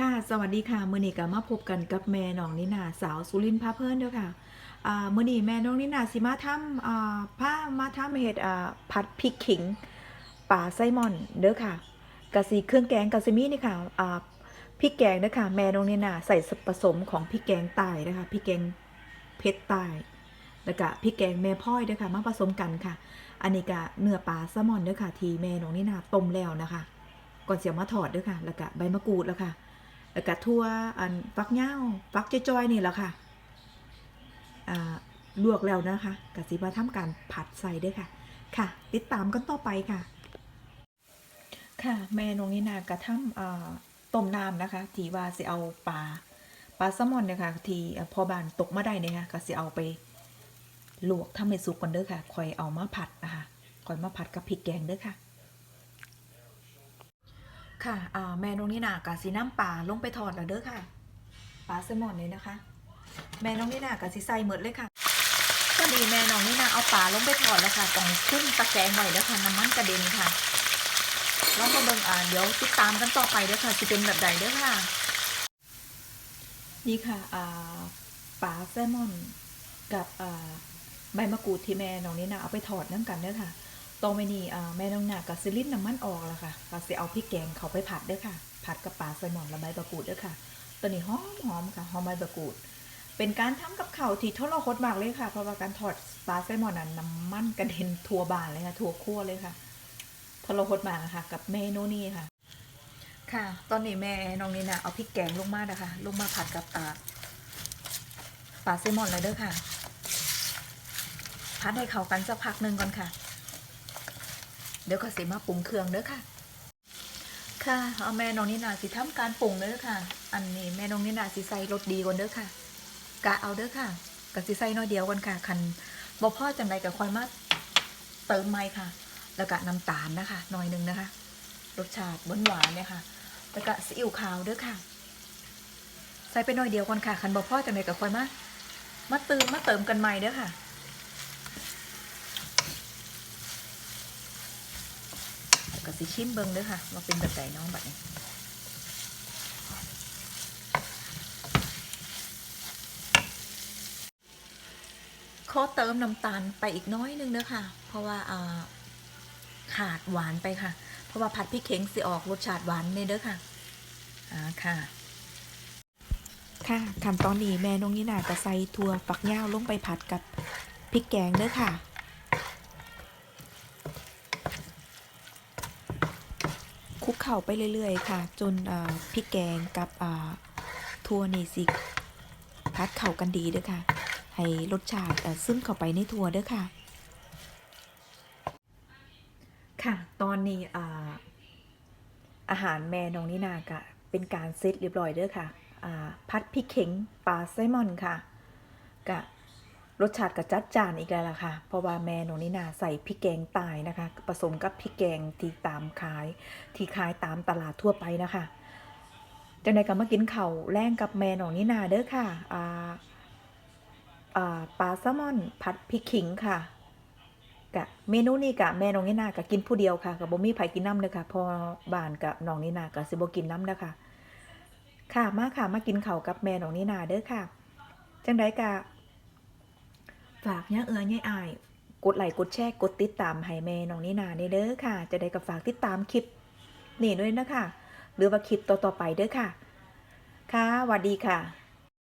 ค่ะ สวัสดีค่ะ มื้อนี้ก็มาพบกันกับแม่น้องนินาสาวสุรินทร์พาเพลินเด้อค่ะมื้อนี้แม่น้องนินาสิมาทำผ้ามาทำเฮ็ดผัดพริกขิงปลาไซมอนเด้อค่ะกะสิเครื่องแกงกะสิมี่นี่ค่ะพริกแกงเด้อค่ะ แม่น้องนินาใส่ส่วนผสมของพริกแกงใต้นะคะพริกแกงเผ็ดใต้แล้วก็พริกแกงแม่พ่อยเด้อค่ะ มาผสมกันค่ะ อันนี้ก็เนื้อปลาแซลมอนเด้อค่ะ ที่แม่น้องนินาต้มแล้วนะคะ ก่อนเสียมาถอดเด้อค่ะ แล้วก็ใบมะกรูดแล้วค่ะ แล้วก็ทั่วอันฟักเหย้าฟักจอยๆนี่แหละค่ะลวกแล้วนะคะกสิมาทำการผัดใส่ด้วยค่ะ ค่ะ ติดตามกันต่อไปค่ะ ค่ะ แม่นงนี่นากระทำต้มน้ำนะคะ ทีว่าสิเอาปลาปลาแซลมอนเนี่ยค่ะ ทีพอบานตกมาได้เนี่ยค่ะก็สิเอาไปลวกทำให้สุกก่อนเด้อค่ะคอยเอามาผัดนะคะคอยมาผัดกับพริกแกงเด้อค่ะ ค่ะอ่าแม่น้องนี่นากะสีน้ำปลาลงไปทอดแล้วเด้อค่ะปลาแซลมอนเลยนะคะ แม่น้องนี่นากะสีใส่หมดเลยค่ะพอดีแม่น้องนี่นาเอาปลาลงไปทอดแล้วค่ะต้องขึ้นตะแกรงไว้แล้วค่ะน้ำมันกระเด็นค่ะลองมาเบิ่งอ่าเดี๋ยวติดตามกันต่อไปเด้อค่ะจะเป็นแบบใดเด้อค่ะ นี่ค่ะอ่าปลาแซลมอนกับอ่าใบมะกรูดที่แม่น้องนี่นาเอาไปทอดน้ำกันเด้อค่ะ ตรงไปนี่อ่าแม่น้องหนากับซิลินน้ำมันออกแล้วค่ะก็สิเอาพริกแกงเขาไปผัดด้วยค่ะ ผัดกับปลาแซลมอนและใบมะกรูดด้วยค่ะ ตัวนี้หอมหอมค่ะหอมใบมะกรูด เป็นการทำกับข้าวที่ทรหดมากเลยค่ะ เพราะว่าการทอดปลาแซลมอนน่ะน้ำมันกระเด็นทั่วบานเลยค่ะทั่วคั่วเลยค่ะทรหดมากค่ะกับเมนูนี้ค่ะ ค่ะ ตอนนี้แม่น้องนี่นะเอาพริกแกงลงมานะคะ ลงมาผัดกับอ่าปลาแซลมอนเลยเด้อค่ะพัดให้เข้ากันสักพักหนึ่งก่อนค่ะ เดี๋ยวก็สิมาปรุงเครื่องเด้อค่ะ ค่ะเอาแม่น้องนินาสิทำการปรุงเด้อค่ะ อันนี้แม่น้องนินาสิใส่รสดีก่อนเด้อค่ะกะเอาเด้อค่ะกะสิใส่น้อยเดียวก่อนค่ะคันบ่พ่อจังใดกับคอยมาเติมไม้ค่ะ แล้วก็น้ำตาลนะคะหน่อยหนึงนะคะ รสชาติหวานหวานๆเนี่ยค่ะแล้วก็ซีอิ๊วขาวเด้อค่ะ ใส่ไปหน่อยเดียวก่อนค่ะคันบ่พ่อจังใดกับคอยมามาเติมมาเติมกันใหม่เด้อค่ะ ก็สิชิมเบิ่งเด้อค่ะว่าเป็นแบบไหนน้องบัดนี้ขอเติมน้ำตาลไปอีกน้อยนึงเด้อค่ะ เพราะว่าขาดหวานไปค่ะ เพราะว่าผัดพริกเข็งสิออกรสชาติหวานเนี่ยเด้อค่ะอ่าค่ะค่ะขั้นตอนนี้แม่น้องนี่นาก็ใส่ถั่วฝักยาวลงไปผัดกับพริกแกงเด้อค่ะ ลุกเข่าไปเรื่อยๆ ค่ะ จนพริกแกงกับทั่วนี่สิพัดเข้ากันดีเด้อค่ะ ให้รสชาติซึมเข้าไปในถั่วเด้อค่ะ ค่ะ ตอนนี้อาหารแม่น้องนินากะเป็นการเซตเรียบร้อยเด้อค่ะพัดพริกเข็งปลาไซมอนค่ะกะ รสชาติกะจัดจานอีกแล้วล่ะค่ะ เพราะว่าแม่หน้องนินาใส่พริกแกงตายนะคะ ผสมกับพริกแกงที่ตามขาย ที่ขายตามตลาดทั่วไปนะคะจังใดก็มากินเข้าแรงกับแม่หน้องนินาเด้อค่ะอ่าอ่าปลาแซลมอนผัดพริกขิงค่ะกะเมนูนี้กะแม่น้องนินากะกินผู้เดียวค่ะกับบ่มีไผกินน้ำเลยค่ะพอบ้านกับน้องนินากะสิบ่กินน้ำนะคะค่ะมาค่ะมากินเข้ากับแม่น้องนินาเด้อค่ะ จังใดกะ ฝากเนี่าเอือเนี่ยอาย กดไลค์กดแชร์กดติดตามให้แม่น้องนี่นาเด้เด้อค่ะ จะได้กับฝากติดตามคลิปนี่ด้วยนะคะหรือว่าคลิปต่อๆไปเด้อค่ะ ค่ะสวัสดีค่ะ